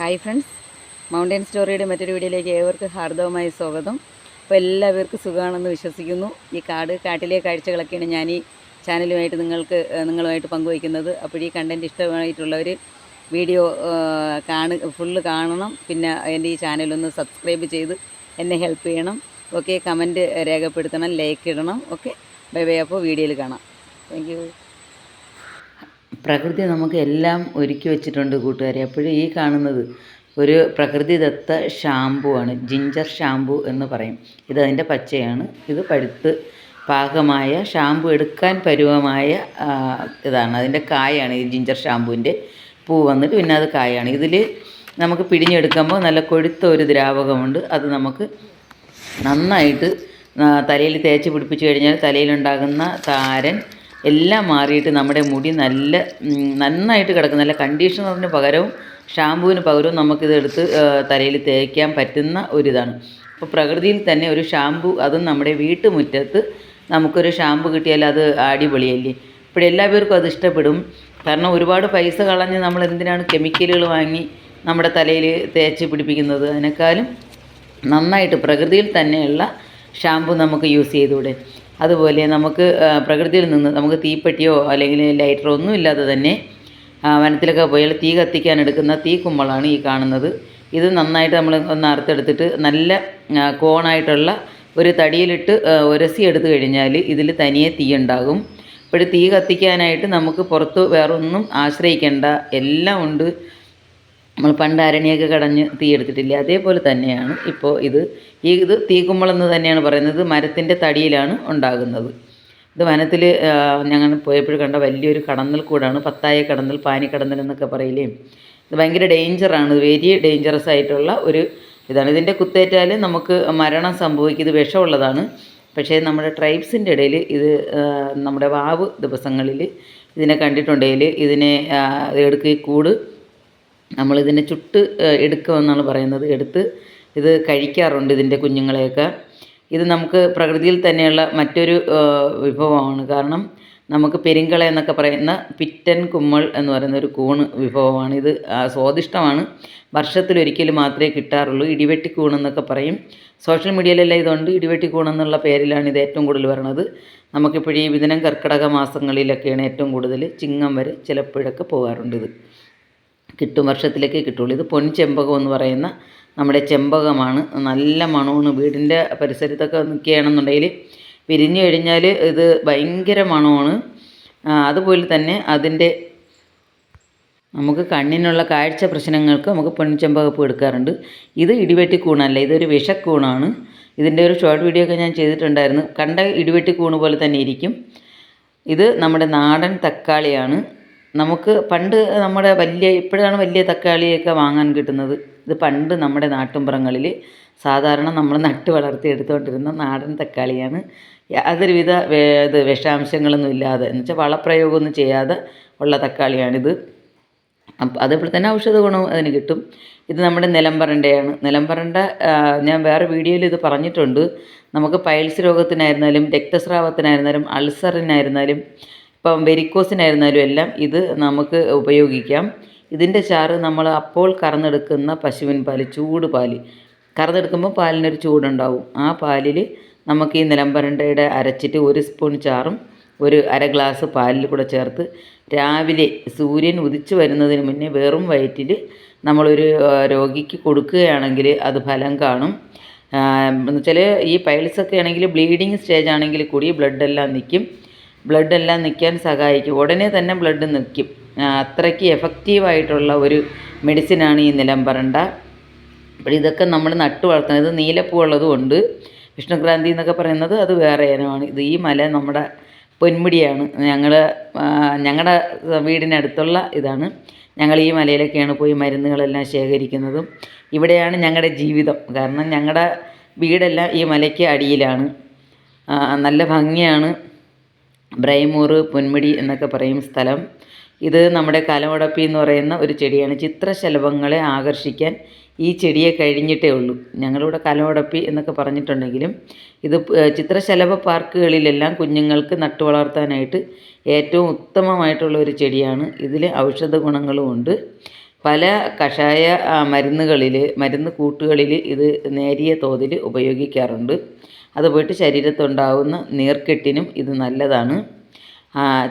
Hi friends. Mountain സ്റ്റോറിയുടെ മറ്റൊരു വീഡിയോയിലേക്ക് ഏവർക്ക് ഹാർദവമായ സ്വാഗതം. അപ്പോൾ എല്ലാവർക്കും സുഖമാണെന്ന് വിശ്വസിക്കുന്നു. ഈ കാട് കാട്ടിലെ കാഴ്ചകളൊക്കെയാണ് ഞാൻ ഈ ചാനലുമായിട്ട് നിങ്ങൾക്ക് നിങ്ങളുമായിട്ട് പങ്കുവയ്ക്കുന്നത്. അപ്പോൾ ഈ കണ്ടന്റ് ഇഷ്ടമായിട്ടുള്ളവർ വീഡിയോ കാണ ഫുള്ള് കാണണം. പിന്നെ എന്റെ ഈ ചാനലൊന്ന് സബ്സ്ക്രൈബ് ചെയ്ത് എന്നെ ഹെൽപ്പ് ചെയ്യണം. ഓക്കെ കമന്റ് രേഖപ്പെടുത്തണം ലൈക്ക് ഇടണം. ഓക്കെ ബൈ ബൈ അപ്പോൾ വീഡിയോയിൽ കാണാം. താങ്ക് പ്രകൃതി നമുക്ക് എല്ലാം ഒരുക്കി വെച്ചിട്ടുണ്ട് കൂട്ടുകാരെ. അപ്പോഴും ഈ കാണുന്നത് ഒരു പ്രകൃതിദത്ത ഷാംപൂ ആണ്. ജിഞ്ചർ ഷാംപൂ എന്ന് പറയും. ഇത് അതിന്റെ പച്ചയാണ്. ഇത് പഴുത്ത് പാകമായ ഷാംപൂ എടുക്കാൻ പരുവമായ ഇതാണ്. അതിന്റെ കായാണ് ഈ ജിഞ്ചർ ഷാംപൂവിന്റെ. പൂ വന്നിട്ട് പിന്നെ അത് കായാണ്. ഇതിൽ നമുക്ക് പിടിഞ്ഞെടുക്കുമ്പോൾ നല്ല കൊഴുത്ത ഒരു ദ്രാവകമുണ്ട്. അത് നമുക്ക് നന്നായിട്ട് തലയിൽ തേച്ച് പിടിപ്പിച്ച് കഴിഞ്ഞാൽ തലയിലുണ്ടാകുന്ന താരൻ എല്ലാം മാറിയിട്ട് നമ്മുടെ മുടി നല്ല നന്നായിട്ട് കിടക്കും. നല്ല കണ്ടീഷണറിന് പകരവും ഷാമ്പുവിന് പകരവും നമുക്കിത് എടുത്ത് തലയിൽ തേക്കാൻ പറ്റുന്ന ഒരിതാണ്. അപ്പോൾ പ്രകൃതിയിൽ തന്നെ ഒരു ഷാമ്പു അതും നമ്മുടെ വീട്ടുമുറ്റത്ത് നമുക്കൊരു ഷാമ്പു കിട്ടിയാൽ അത് അടിപൊളിയല്ലേ? ഇപ്പോൾ എല്ലാവർക്കും അത് ഇഷ്ടപ്പെടും. കാരണം ഒരുപാട് പൈസ കളഞ്ഞ് നമ്മൾ എന്തിനാണ് കെമിക്കലുകൾ വാങ്ങി നമ്മുടെ തലയിൽ തേച്ച് പിടിപ്പിക്കുന്നത്? അതിനേക്കാളും നന്നായിട്ട് പ്രകൃതിയിൽ തന്നെയുള്ള ഷാമ്പു നമുക്ക് യൂസ് ചെയ്തുകൂടെ? അതുപോലെ നമുക്ക് പ്രകൃതിയിൽ നിന്ന് നമുക്ക് തീപ്പെട്ടിയോ അല്ലെങ്കിൽ ലൈറ്ററോ ഒന്നും ഇല്ലാതെ തന്നെ വനത്തിലൊക്കെ പോയാൽ തീ കത്തിക്കാൻ എടുക്കുന്ന തീ കുമ്മളാണ് ഈ കാണുന്നത്. ഇത് നന്നായിട്ട് നമ്മൾ ഒന്ന് അറുത്തെടുത്തിട്ട് നല്ല കോണായിട്ടുള്ള ഒരു തടിയിലിട്ട് ഉരസി എടുത്തു കഴിഞ്ഞാൽ ഇതിൽ തനിയെ തീ ഉണ്ടാകും. അപ്പോൾ തീ കത്തിക്കാനായിട്ട് നമുക്ക് പുറത്ത് വേറൊന്നും ആശ്രയിക്കേണ്ട എല്ലാം ഉണ്ട്. നമ്മൾ പണ്ട് അരണിയൊക്കെ കടഞ്ഞ് തീ എടുത്തിട്ടില്ലേ? അതേപോലെ തന്നെയാണ് ഇപ്പോൾ ഇത്. ഈ ഇത് തീക്കുമ്പളെന്ന് തന്നെയാണ് പറയുന്നത്. മരത്തിന്റെ തടിയിലാണ് ഉണ്ടാകുന്നത്. ഇത് വനത്തിൽ ഞങ്ങൾ പോയപ്പോൾ കണ്ട വലിയൊരു കടന്നൽ കൂടാണ്. പത്തായ കടന്നൽ പാനിക്കടന്നൽ എന്നൊക്കെ പറയില്ലേ? ഇത് ഭയങ്കര ഡേഞ്ചറാണ് വെരി ഡേഞ്ചറസ് ആയിട്ടുള്ള ഒരു ഇതാണ്. ഇതിന്റെ കുത്തേറ്റാൽ നമുക്ക് മരണം സംഭവിക്കും. ഇത് വിഷമുള്ളതാണ്. പക്ഷേ നമ്മുടെ ട്രൈബ്സിന്റെ ഇടയിൽ ഇത് നമ്മുടെ വാവ് ദിവസങ്ങളിൽ ഇതിനെ കണ്ടിട്ടുണ്ടെങ്കിൽ ഇതിനെ എടുക്കുകയും കൂട് നമ്മളിതിനെ ചുട്ട് എടുക്കുമെന്നാണ് പറയുന്നത്. എടുത്ത് ഇത് കഴിക്കാറുണ്ട് ഇതിന്റെ കുഞ്ഞുങ്ങളെയൊക്കെ. ഇത് നമുക്ക് പ്രകൃതിയിൽ തന്നെയുള്ള മറ്റൊരു വിഭവമാണ്. കാരണം നമുക്ക് പെരിങ്കള എന്നൊക്കെ പറയുന്ന പിറ്റൻ കുമ്മൾ എന്ന് പറയുന്ന ഒരു കൂണ് വിഭവമാണ്. ഇത് സ്വാദിഷ്ടമാണ്. വർഷത്തിലൊരിക്കൽ മാത്രമേ കിട്ടാറുള്ളൂ. ഇടിവെട്ടി എന്നൊക്കെ പറയും. സോഷ്യൽ മീഡിയയിലെല്ലാം ഇതുണ്ട് ഇടിവെട്ടി എന്നുള്ള പേരിലാണ് ഇത് ഏറ്റവും കൂടുതൽ വരണത്. നമുക്കിപ്പോഴീ വിതനം കർക്കിടക മാസങ്ങളിലൊക്കെയാണ് ഏറ്റവും കൂടുതൽ ചിങ്ങം വരെ ചിലപ്പോഴൊക്കെ പോകാറുണ്ട് ഇത് കിട്ടും വർഷത്തിലേക്ക് കിട്ടുള്ളൂ. ഇത് പൊൻചെമ്പകം എന്ന് പറയുന്ന നമ്മുടെ ചെമ്പകമാണ്. നല്ല മണമാണ്. വീടിന്റെ പരിസരത്തൊക്കെ നിൽക്കുകയാണെന്നുണ്ടെങ്കിൽ വിരിഞ്ഞു കഴിഞ്ഞാൽ ഇത് ഭയങ്കര മണമാണ്. അതുപോലെ തന്നെ അതിന്റെ നമുക്ക് കണ്ണിനുള്ള കാഴ്ച പ്രശ്നങ്ങൾക്ക് നമുക്ക് പൊൻചെമ്പകപ്പ് എടുക്കാറുണ്ട്. ഇത് ഇടിവെട്ടിക്കൂണല്ല ഇതൊരു വിഷക്കൂണാണ്. ഇതിന്റെ ഒരു ഷോർട്ട് വീഡിയോ ഒക്കെ ഞാൻ ചെയ്തിട്ടുണ്ടായിരുന്നു. കണ്ട ഇടിവെട്ടിക്കൂണ് പോലെ തന്നെ ഇരിക്കും. ഇത് നമ്മുടെ നാടൻ തക്കാളിയാണ്. നമുക്ക് പണ്ട് നമ്മുടെ വലിയ ഇപ്പോഴാണ് വലിയ തക്കാളിയൊക്കെ വാങ്ങാൻ കിട്ടുന്നത്. ഇത് പണ്ട് നമ്മുടെ നാട്ടുമ്പുറങ്ങളിൽ സാധാരണ നമ്മൾ നട്ട് വളർത്തി എടുത്തുകൊണ്ടിരുന്ന നാടൻ തക്കാളിയാണ്. യാതൊരുവിധ വേ ഇത് വിഷാംശങ്ങളൊന്നും ഇല്ലാതെ എന്ന് വെച്ചാൽ വളപ്രയോഗമൊന്നും ചെയ്യാതെ ഉള്ള തക്കാളിയാണിത്. അപ്പം അതേപോലെ തന്നെ ഔഷധ ഗുണവും അതിന് കിട്ടും. ഇത് നമ്മുടെ നിലംപറണ്ടയാണ്. നിലംപറണ്ട ഞാൻ വേറെ വീഡിയോയിൽ ഇത് പറഞ്ഞിട്ടുണ്ട്. നമുക്ക് പൈൽസ് രോഗത്തിനായിരുന്നാലും രക്തസ്രാവത്തിനായിരുന്നാലും അൾസറിനായിരുന്നാലും ഇപ്പം വെരിക്കോസിനായിരുന്നാലും എല്ലാം ഇത് നമുക്ക് ഉപയോഗിക്കാം. ഇതിന്റെ ചാറ് നമ്മൾ അപ്പോൾ കറന്നെടുക്കുന്ന പശുവിൻ പാൽ ചൂട് പാൽ. കറന്നെടുക്കുമ്പോൾ പാലിനൊരു ചൂടുണ്ടാവും. ആ പാലിൽ നമുക്ക് ഈ നിലംപരണ്ടയുടെ അരച്ചിട്ട് ഒരു സ്പൂൺ ചാറും ഒരു അര ഗ്ലാസ് പാലിൽ കൂടെ ചേർത്ത് രാവിലെ സൂര്യൻ ഉദിച്ചു വരുന്നതിന് മുന്നേ വെറും വയറ്റിൽ നമ്മളൊരു രോഗിക്ക് കൊടുക്കുകയാണെങ്കിൽ അത് ഫലം കാണും. എന്നുവെച്ചാൽ ഈ പൈൽസൊക്കെ ആണെങ്കിൽ ബ്ലീഡിങ് സ്റ്റേജ് ആണെങ്കിൽ കൂടി ബ്ലഡ് എല്ലാം നിൽക്കും. ബ്ലഡ് എല്ലാം നിൽക്കാൻ സഹായിക്കും. ഉടനെ തന്നെ ബ്ലഡ് നിൽക്കും. അത്രയ്ക്ക് എഫക്റ്റീവായിട്ടുള്ള ഒരു മെഡിസിനാണ് ഈ നിലംപറണ്ട അപ്പോൾ ഇതൊക്കെ നമ്മൾ നട്ടു വളർത്തുന്നത് ഉള്ളതുകൊണ്ട് ഉണ്ട്. വിഷ്ണുക്രാന്തി എന്നൊക്കെ പറയുന്നത് അത് വേറെ ഇനമാണ്. ഇത് ഈ മല നമ്മുടെ പൊന്മുടിയാണ്. ഞങ്ങൾ ഞങ്ങളുടെ വീടിനടുത്തുള്ള ഇതാണ്. ഞങ്ങൾ ഈ മലയിലൊക്കെയാണ് പോയി മരുന്നുകളെല്ലാം ശേഖരിക്കുന്നതും. ഇവിടെയാണ് ഞങ്ങളുടെ ജീവിതം. കാരണം ഞങ്ങളുടെ വീടെല്ലാം ഈ മലയ്ക്ക് അടിയിലാണ്. നല്ല ഭംഗിയാണ്. ബ്രൈമൂർ പൊന്മുടി എന്നൊക്കെ പറയും സ്ഥലം. ഇത് നമ്മുടെ കലമുടപ്പി എന്ന് പറയുന്ന ഒരു ചെടിയാണ്. ചിത്രശലഭങ്ങളെ ആകർഷിക്കാൻ ഈ ചെടിയെ കഴിഞ്ഞിട്ടേ ഉള്ളൂ. ഞങ്ങളിവിടെ കലമുടപ്പി എന്നൊക്കെ പറഞ്ഞിട്ടുണ്ടെങ്കിലും ഇത് ചിത്രശലഭ പാർക്കുകളിലെല്ലാം കുഞ്ഞുങ്ങൾക്ക് നട്ടു വളർത്താനായിട്ട് ഏറ്റവും ഉത്തമമായിട്ടുള്ള ഒരു ചെടിയാണ്. ഇതിൽ ഔഷധ ഗുണങ്ങളുമുണ്ട് പല കഷായ മരുന്നുകളിൽ മരുന്ന് കൂട്ടുകളിൽ ഇത് നേരിയ തോതിൽ ഉപയോഗിക്കാറുണ്ട്. അത് പോയിട്ട് ശരീരത്തുണ്ടാവുന്ന നീർക്കെട്ടിനും ഇത് നല്ലതാണ്.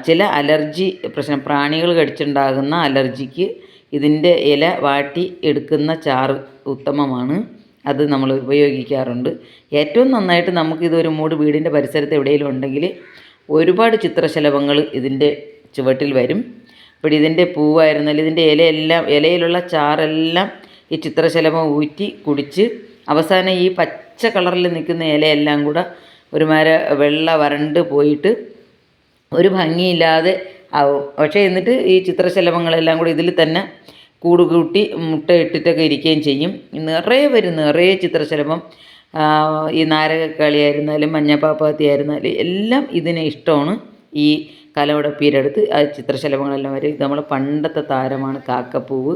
ചില അലർജി പ്രശ്നം പ്രാണികൾ കടിച്ചുണ്ടാകുന്ന അലർജിക്ക് ഇതിന്റെ ഇല വാട്ടി എടുക്കുന്ന ചാറ് ഉത്തമമാണ്. അത് നമ്മൾ ഉപയോഗിക്കാറുണ്ട്. ഏറ്റവും നന്നായിട്ട് നമുക്കിതൊരു മൂട് വീടിന്റെ പരിസരത്ത് എവിടെയെങ്കിലും ഉണ്ടെങ്കിൽ ഒരുപാട് ചിത്രശലഭങ്ങൾ ഇതിന്റെ ചുവട്ടിൽ വരും. അപ്പോൾ ഇതിന്റെ പൂവായിരുന്നാലും ഇതിന്റെ ഇലയെല്ലാം ഇലയിലുള്ള ചാറെല്ലാം ഈ ചിത്രശലഭം ഊറ്റി കുടിച്ച് അവസാനം ഈ പച്ച കളറിൽ നിൽക്കുന്ന ഇലയെല്ലാം കൂടെ ഒരുമാതിരി വെള്ള വരണ്ട് പോയിട്ട് ഒരു ഭംഗിയില്ലാതെ ആവും. പക്ഷേ എന്നിട്ട് ഈ ചിത്രശലഭങ്ങളെല്ലാം കൂടി ഇതിൽ തന്നെ കൂട് കൂട്ടി മുട്ട ഇട്ടിട്ടൊക്കെ ഇരിക്കുകയും ചെയ്യും. നിറയെ വരും നിറയെ ചിത്രശലഭം. ഈ നാരകക്കളിയായിരുന്നാലും മഞ്ഞപ്പാപ്പാത്തി ആയിരുന്നാലും എല്ലാം ഇതിനെ ഇഷ്ടമാണ് ഈ കലവടപ്പീരടുത്ത്. ആ ചിത്രശലഭങ്ങളെല്ലാം വരും. ഇത് നമ്മളെ പണ്ടത്തെ താരമാണ് കാക്കപ്പൂവ്.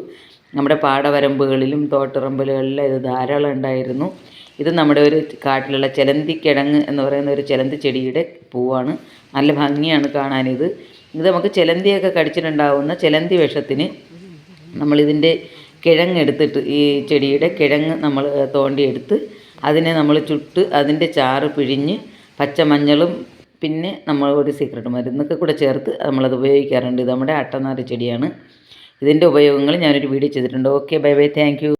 നമ്മുടെ പാടവരമ്പുകളിലും തോട്ടറമ്പലുകളിലും ഇത് ധാരാളം ഉണ്ടായിരുന്നു. ഇത് നമ്മുടെ ഒരു കാട്ടിലുള്ള ചെലന്തിക്കിഴങ്ങ് എന്ന് പറയുന്ന ഒരു ചെലന്തി ചെടിയുടെ പൂവാണ്. നല്ല ഭംഗിയാണ് കാണാനിത്. ഇത് നമുക്ക് ചെലന്തിയൊക്കെ കടിച്ചിട്ടുണ്ടാവുന്ന ചെലന്തി വിഷത്തിന് നമ്മളിതിന്റെ കിഴങ്ങെടുത്തിട്ട് ഈ ചെടിയുടെ കിഴങ്ങ് നമ്മൾ തോണ്ടിയെടുത്ത് അതിനെ നമ്മൾ ചുട്ട് അതിന്റെ ചാറ് പിഴിഞ്ഞ് പച്ചമഞ്ഞളും പിന്നെ നമ്മൾ ഒരു സീക്രട്ട് മരുന്നൊക്കെ കൂടെ ചേർത്ത് നമ്മളത് ഉപയോഗിക്കാറുണ്ട്. ഇത് നമ്മുടെ അട്ടനാറ് ചെടിയാണ്. ഇതിന്റെ ഉപയോഗങ്ങൾ ഞാനൊരു വീഡിയോ ചെയ്തിട്ടുണ്ട്. Okay bye bye thank